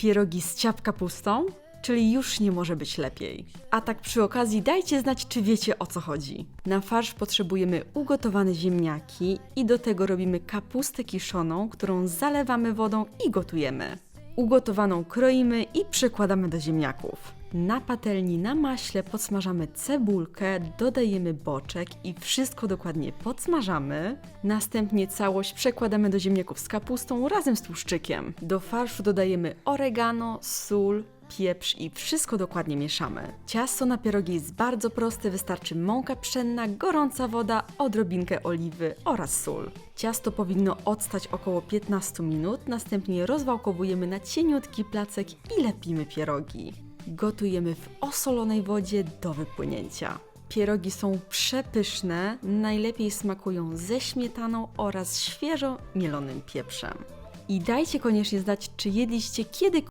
Pierogi z ciap kapustą? Czyli już nie może być lepiej. A tak przy okazji dajcie znać, czy wiecie o co chodzi. Na farsz potrzebujemy ugotowane ziemniaki i do tego robimy kapustę kiszoną, którą zalewamy wodą i gotujemy. Ugotowaną kroimy i przekładamy do ziemniaków. Na patelni na maśle podsmażamy cebulkę, dodajemy boczek i wszystko dokładnie podsmażamy. Następnie całość przekładamy do ziemniaków z kapustą razem z tłuszczykiem. Do farszu dodajemy oregano, sól, pieprz i wszystko dokładnie mieszamy. Ciasto na pierogi jest bardzo proste, wystarczy mąka pszenna, gorąca woda, odrobinkę oliwy oraz sól. Ciasto powinno odstać około 15 minut, następnie rozwałkowujemy na cieniutki placek i lepimy pierogi. Gotujemy w osolonej wodzie do wypłynięcia. Pierogi są przepyszne, najlepiej smakują ze śmietaną oraz świeżo mielonym pieprzem. I dajcie koniecznie znać, czy jedliście kiedy